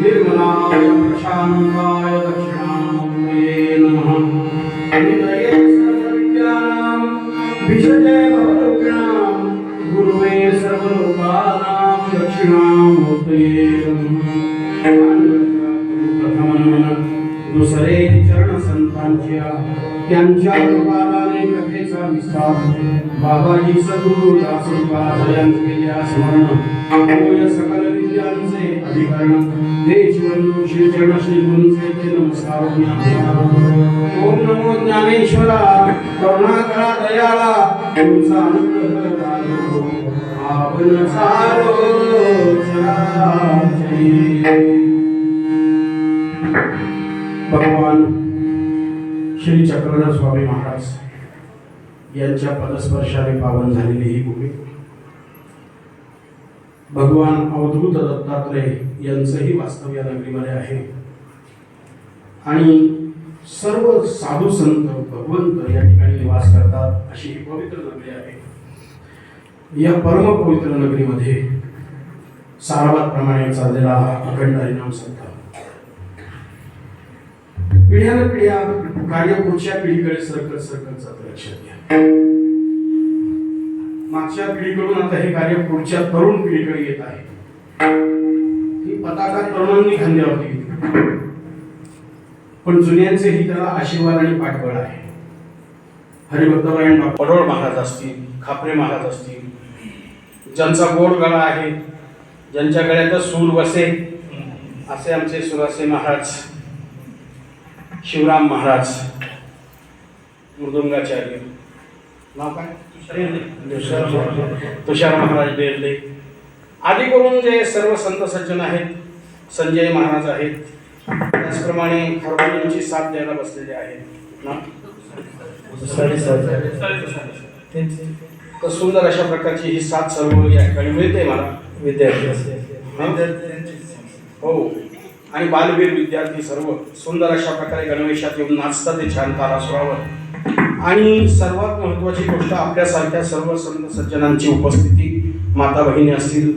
निर्मलाय प्रशान्ताय दक्षिणामूर्तये नमः। हृदये सर्वविद्यानां विषये गुरुवे सर्वलोकानां दक्षिणामूर्तये नमः। दुसरे चरण संतांच्या त्यांच्या रूपाला बाबाजी सद्गुरु स्मरण। सकल विद्यांचे अधिकरण। देश बंधू श्री चरण श्री गुरुचे नमस्कार ओम नमो ज्ञानेश्वरा करुणाकरा तुमचा आपण सारो भगवान श्री चक्रधर स्वामी महाराज। यांच्या पदस्पर्शाने पावन झालेली ही भूमी. भगवान अवधूत दत्तात्रय यांचंही वास्तव या नगरीमध्ये आहे. आणि सर्व साधू संत भगवंत या ठिकाणी निवास करतात अशी ही पवित्र नगरी आहे. या परम पवित्र नगरीमध्ये सारावातप्रमाणे चाललेला हा अखंड हरिनाम संत. पिढ्यान पिढ्या कार्य पुढच्या पिढीकडे सरकत सरकत जात लक्षात घ्या. मागच्या पिढीकडून आता हे कार्य पुढच्या तरुण पिढीकडे येत आहे. ही पताका तरुणांनी खांद्यावरती घेतली. पण जुन्यांचेही त्याला आशीर्वाद आणि पाठबळ आहे. हरिभक्तरायण पडोळ महाराज असतील खापरे महाराज असतील. ज्यांचा गोड गळा आहे ज्यांच्या गळ्यात सूर बसे असे आमचे सुरासे महाराज शिवराम महाराज मृदुंगाचार्य नाव काय? तुषार महाराज. डेरले आदी करून जे सर्व संत सज्जन आहेत संजय महाराज आहेत त्याचप्रमाणे हार्मोनियमची साथ द्यायला बसलेले आहेत. ना? तर सुंदर अशा प्रकारची ही साथ सर्व या ठिकाणी मिळते मला? हो. आणि बालवीर विद्यार्थी सर्व सुंदर अशा प्रकारे गणवेशात येऊन नाचतात ते छान तारासुरावर. आणि सर्वात महत्त्वाची गोष्ट आपल्यासारख्या सर्व संत सज्जनांची उपस्थिती माता बहिणी असतील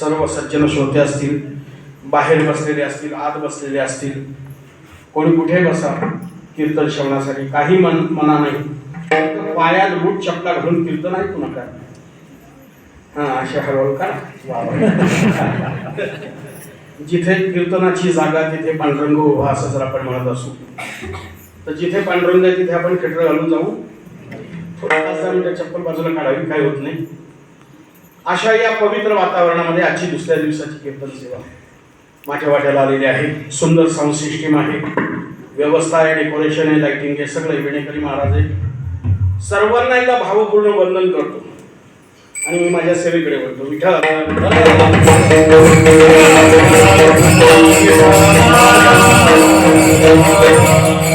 सर्व सज्जन श्रोते असतील बाहेर बसलेले असतील आत बसलेले असतील कोणी कुठे बसा कीर्तन श्रवणासाठी काही मन मना नाही. पायात बूट चपला घालून कीर्तन ऐकू नका हा अशा हळूहळू का जिथे कीर्तनाची जागा तिथे पांडुरंग उभा असं जर आपण म्हणत असू तर जिथे पांडुरंग आहे तिथे आपण खेटर घालून जाऊ. थोडा मिनिटं म्हणजे चप्पल बाजूला काढावी काही होत नाही. अशा या पवित्र वातावरणामध्ये आजची दुसऱ्या दिवसाची कीर्तन सेवा माझ्या वाट्याला आलेली आहे. सुंदर साऊंड सिस्टीम आहे. व्यवस्था आहे डेकोरेशन आहे लाईटिंग आहे सगळं विणेकरी महाराज आहे. सर्वांना एकदा भावपूर्ण वंदन करतो. आणि मी माझ्या सेवेकडे वळतो. विठ्ठल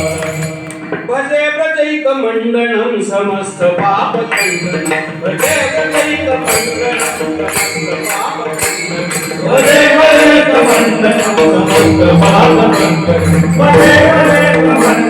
भजे प्रजैक मंडनं समस्त पाप भजे प्रजैक समस्त पाप भजे प्रजैक समस्त पाप भजे प्रजैक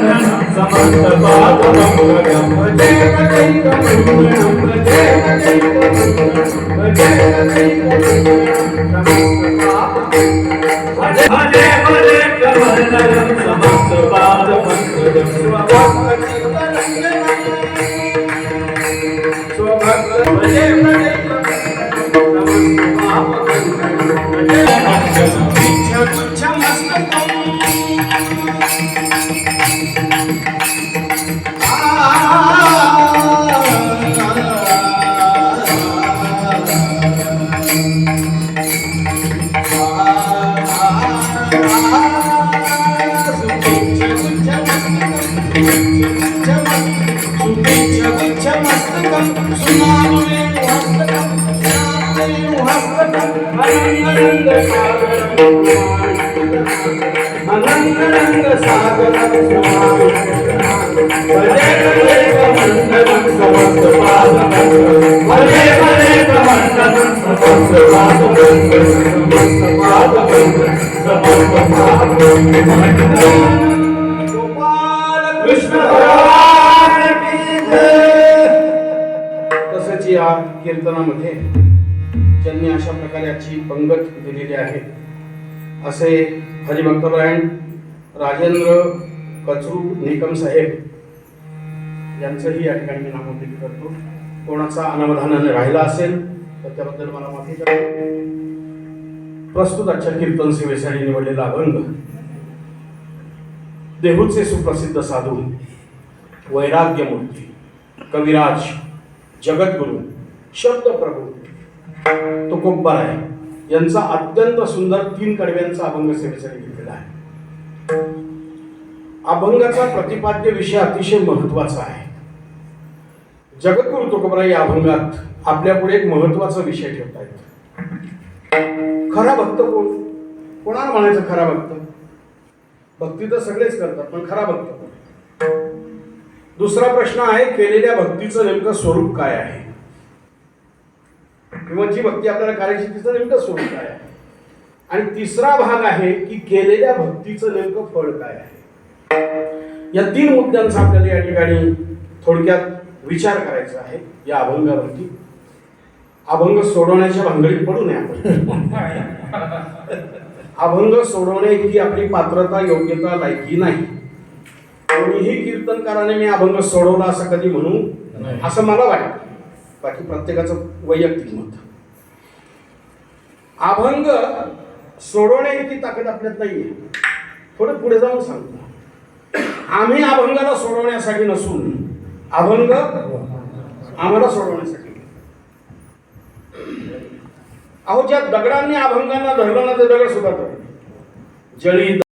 तसंच या कीर्तनामध्ये ज्यांनी अशा प्रकारे याची पंगत दिलेली आहे असे हरिभक्तरायण राजेंद्र कचरू निकम साहेब यांचंही या ठिकाणी मी करतो. कोणाचा अनावधानाने राहिला असेल तर त्याबद्दल मला माफी करा. प्रस्तुत आजच्या कीर्तन सेवेसाठी निवडलेला अभंग देहूचे सुप्रसिद्ध साधू वैराग्यमूर्ती कविराज जगद्गुरु शब्दप्रभू तुकोब्बर आहे यांचा अत्यंत सुंदर तीन कडव्यांचा अभंग सेवेसाठी घेतलेला आहे. अभंगाचा प्रतिपाद्य विषय अतिशय महत्त्वाचा आहे. जगद्गुरु तुकोबरा या अभंगात आपल्या पुढे एक महत्त्वाचा विषय ठेवतायत खरा भक्त कोण? कोणाला म्हणायचं खरा भक्त? भक्ती तर सगळेच करतात पण खरा भक्त कोण? दुसरा प्रश्न आहे केलेल्या भक्तीचं नेमकं स्वरूप काय आहे? किंवा जी भक्ती आपल्याला करायची तिचं नेमकं स्वरूप काय आहे? आणि तिसरा भाग आहे की केलेल्या भक्तीचं नेमकं फळ काय आहे? या तीन मुद्द्यांचा आपल्याला या ठिकाणी थोडक्यात विचार करायचा आहे. या अभंगावरती. अभंग सोडवण्याच्या भांगडीत पडू नये आपण. अभंग सोडवणे ही आपली पात्रता योग्यता लायकी नाही. कोणीही कीर्तनकाराने मी अभंग सोडवला असं कधी म्हणू असं मला वाटतं. बाकी प्रत्येकाचं वैयक्तिक मत. अभंग सोडवणे इतकी ताकद आपल्यात नाहीये. थोडं पुढे जाऊन सांगतो. आम्ही अभंगाला सोडवण्यासाठी नसून अभंग आम्हाला सोडवण्यासाठी अहो ज्या दगडांनी अभंगांना धरलं ना ते दगड सुद्धा जळी